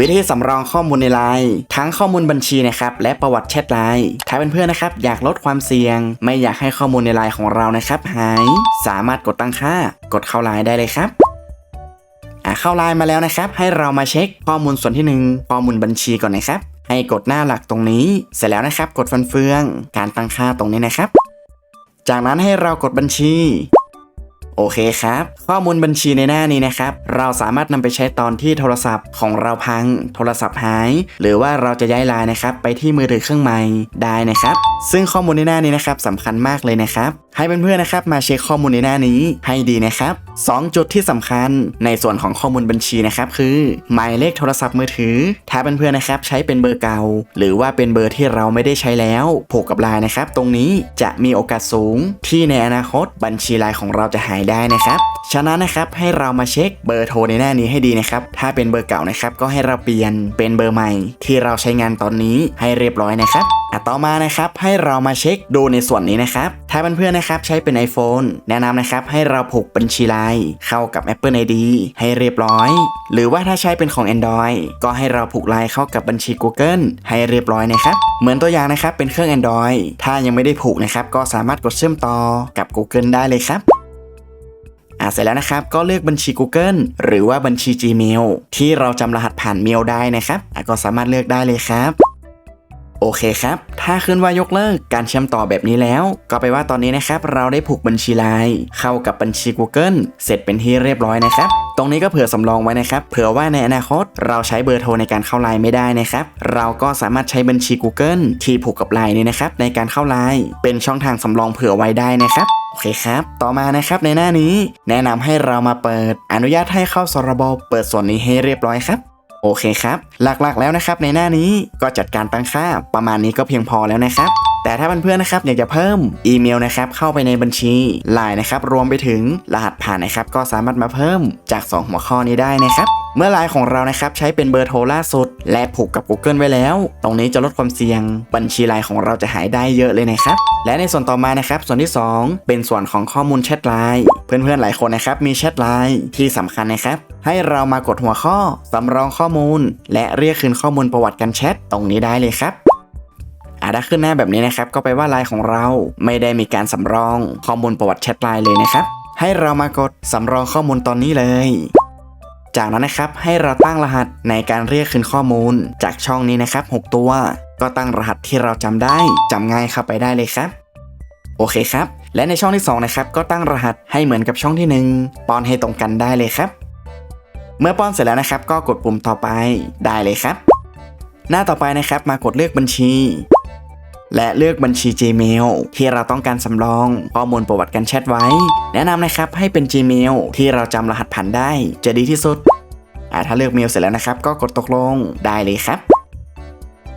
วิธีสำรองข้อมูลในไลน์ทั้งข้อมูลบัญชีนะครับและประวัติแชทไลน์ถ้าเป็นเพื่อนๆนะครับอยากลดความเสี่ยง ไม่อยากให้ข้อมูลในไลน์ของเรานะครับหาย สามารถกดตั้งค่า กดเข้าไลน์ได้เลยครับอะเข้าไลน์มาแล้วนะครับ ให้เรามาเช็คข้อมูลส่วนที่หนึ่งข้อมูลบัญชีก่อนนะครับ ให้กดหน้าหลักตรงนี้ เสร็จแล้วนะครับ กดฟันเฟือง การตั้งค่าตรงนี้นะครับ จากนั้นให้เรากดบัญชี โอเคครับ ข้อมูลบัญชีในหน้านี้นะครับ เราสามารถนำไปใช้ตอนที่โทรศัพท์ของเราพัง โทรศัพท์หาย หรือว่าเราจะย้ายไลน์นะครับไปที่มือถือเครื่องใหม่ได้นะครับ ซึ่งข้อมูลในหน้านี้นะครับสำคัญมากเลยนะครับ ให้เพื่อนๆนะครับ มาเช็คข้อมูลในหน้านี้ให้ดีนะครับ2 จุดที่สำคัญในส่วนของข้อมูลบัญชีนะครับคือ หมายเลขโทรศัพท์มือถือ ถ้าเพื่อนๆนะครับใช้เป็นเบอร์เก่า หรือว่าเป็นเบอร์ที่เราไม่ได้ใช้แล้วผูกกับไลน์นะครับ ตรงนี้จะมีโอกาสสูง ที่ในอนาคตบัญชีไลน์ของเราจะหายได้นะครับฉะนั้นนะครับให้เรามาเช็คเบอร์โทรในหน้านี้ให้ดีนะครับ ถ้าเป็นเบอร์เก่านะครับก็ให้เราเปลี่ยนเป็นเบอร์ใหม่ ที่เราใช้งานตอนนี้ให้เรียบร้อยนะครับ อะต่อมานะครับให้เรามาเช็คดูในส่วนนี้นะครับถ้าเพื่อนๆนะครับใช้เป็น iPhone แนะนำนะครับให้เราผูกบัญชีไลน์เข้ากับ Apple ID ให้เรียบร้อย หรือว่าถ้าใช้เป็นของ Android ก็ให้เราผูกไลน์เข้ากับบัญชี Google ให้เรียบร้อยนะครับเหมือนตัวอย่างนะครับเป็นเครื่อง Android ถ้ายังไม่ได้ผูกนะครับก็สามารถกดเชื่อมต่อกับ Google ได้เลยครับอะเสร็จแล้วนะครับก็เลือกบัญชี Google หรือว่าบัญชี Gmail ที่เราจำรหัสผ่านเมลได้นะครับอะก็สามารถเลือกได้เลยครับ โอเคครับ ถ้าขึ้นว่ายกเลิกการเชื่อมต่อแบบนี้แล้ว ก็ไปว่าตอนนี้นะครับเราได้ผูกบัญชีไลน์เข้ากับบัญชี Google เสร็จเป็นที่เรียบร้อยนะครับ ตรงนี้ก็เผื่อสำรองไว้นะครับ เผื่อว่าในอนาคตเราใช้เบอร์โทรในการเข้าไลน์ไม่ได้นะครับ เราก็สามารถใช้บัญชี Google ที่ผูกกับไลน์นี้นะครับในการเข้าไลน์เป็นช่องทางสำรองเผื่อไว้ได้นะครับโอเคครับ ต่อมานะครับในหน้านี้ แนะนำให้เรามาเปิด อนุญาตให้เข้าสระบบเปิดส่วนนี้ให้เรียบร้อยครับ โอเคครับ หลักๆแล้วนะครับในหน้านี้ก็จัดการตั้งค่าประมาณนี้ก็เพียงพอแล้วนะครับแต่ถ้าเพื่อนๆนะครับอยากจะเพิ่มอีเมลนะครับเข้าไปในบัญชีไลน์นะครับรวมไปถึงรหัสผ่านนะครับก็สามารถมาเพิ่มจาก 2 หัวข้อนี้ได้นะครับ เมื่อไลน์ของเรานะครับใช้เป็นเบอร์โทรล่าสุด และผูกกับ Google ไว้แล้ว ตรงนี้จะลดความเสี่ยง บัญชีไลน์ของเราจะหายได้เยอะเลยนะครับ และในส่วนต่อมานะครับส่วนที่ 2 เป็นส่วนของข้อมูลแชทไลน์เพื่อนๆหลายคนนะครับมีแชทไลน์ที่สำคัญนะครับ ให้เรามากดหัวข้อสำรองข้อมูล และเรียกคืนข้อมูลประวัติการแชทตรงนี้ได้เลยครับอะถ้าขึ้นหน้าแบบนี้นะครับก็ไปลว่าไลน์ของเราไม่ได้มีการสำรองข้อมูลประวัติแชทไลน์เลยนะครับ ให้เรามากดสำรองข้อมูลตอนนี้เลย จากนั้นนะครับให้เราตั้งรหัสในการเรียกคืนข้อมูล จากช่องนี้นะครับ 6 ตัว ก็ตั้งรหัสที่เราจำได้จำง่ายเข้าไปได้เลยครับ โอเคครับ และในช่องที่2นะครับก็ตั้งรหัสให้เหมือนกับช่องที่ 1 ป้อนให้ตรงกันได้เลยครับ เมื่อป้อนเสร็จแล้วนะครับ ก็กดปุ่มต่อไปได้เลยครับ หน้าต่อไปนะครับมากดเลือกบัญชี และเลือกบัญชี Gmail ที่เราต้องการสำรองข้อมูลประวัติการแชทไว้ แนะนำนะครับให้เป็น Gmail ที่เราจำรหัสผ่านได้ จะดีที่สุดอ่าถ้าเลือกเมลเสร็จแล้วนะครับ ก็กดตกลงได้เลยครับ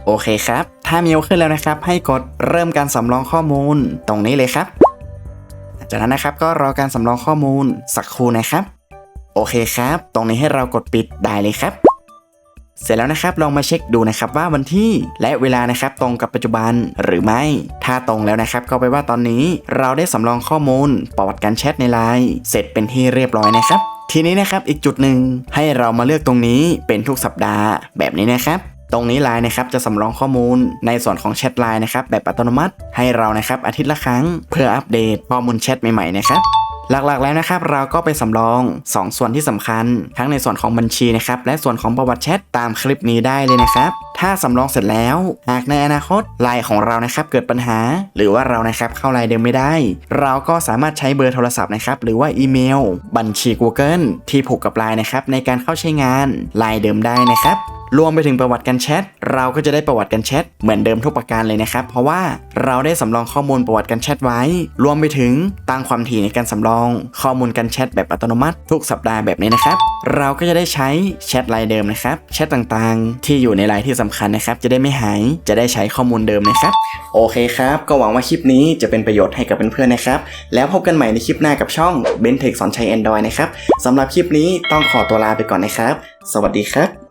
โอเคครับ ถ้าเมลขึ้นแล้วนะครับ ให้กดเริ่มการสำรองข้อมูลตรงนี้เลยครับ จากนั้นนะครับก็รอการสำรองข้อมูลสักครู่นะครับ โอเคครับ ตรงนี้ให้เรากดปิดได้เลยครับ เสร็จแล้วนะครับลองมาเช็คดูนะครับว่าวันที่และเวลานะครับตรงกับปัจจุบันหรือไม่ ถ้าตรงแล้วนะครับก็ไปลว่าตอนนี้เราได้สำรองข้อมูล ประวัติการแชทในไลน์เสร็จเป็นที่เรียบร้อยนะครับ ทีนี้นะครับอีกจุดหนึ่งให้เรามาเลือกตรงนี้เป็นทุกสัปดาห์แบบนี้นะครับตรงนี้ไลน์นะครับจะสำรองข้อมูลในส่วนของแชทไลน์นะครับแบบอัตโนมัติ ให้เรานะครับอาทิตย์ละครั้ง เพื่ออัปเดตข้อมูลแชทใหม่ๆนะครับ หลักๆแล้วนะครับเราก็ไปสำรอง 2 ส่วนที่สำคัญ ทั้งในส่วนของบัญชีนะครับและส่วนของประวัติแชทตามคลิปนี้ได้เลยนะครับถ้าสำรองเสร็จแล้ว หากในอนาคตไลน์ของเรานะครับเกิดปัญหา หรือว่าเรานะครับเข้าไลน์เดิมไม่ได้ เราก็สามารถใช้เบอร์โทรศัพท์นะครับหรือว่าอีเมล บัญชี Google ที่ผูกกับไลน์นะครับในการเข้าใช้งานไลน์เดิมได้นะครับ รวมไปถึงประวัติการแชท เราก็จะได้ประวัติการแชทเหมือนเดิมทุกประการเลยนะครับ เพราะว่าเราได้สำรองข้อมูลประวัติการแชทไว้ รวมไปถึงตั้งความถี่ในการสำรอง ข้อมูลการแชทแบบอัตโนมัติ ทุกสัปดาห์แบบนี้นะครับ เราก็จะได้ใช้แชทไลน์เดิมนะครับ แชทต่างๆ ที่อยู่ในไลน์ที่สำคัญนะครับ จะได้ไม่หาย จะได้ใช้ข้อมูลเดิมนะครับ โอเคครับ ก็หวังว่าคลิปนี้จะเป็นประโยชน์ให้กับเพื่อนๆนะครับ แล้วพบกันใหม่ในคลิปหน้ากับช่อง b e n t e c h สอนใช้ Android นะครับสำหรับคลิปนี้ต้องขอตัวลาไปก่อนนะครับ สวัสดีครับ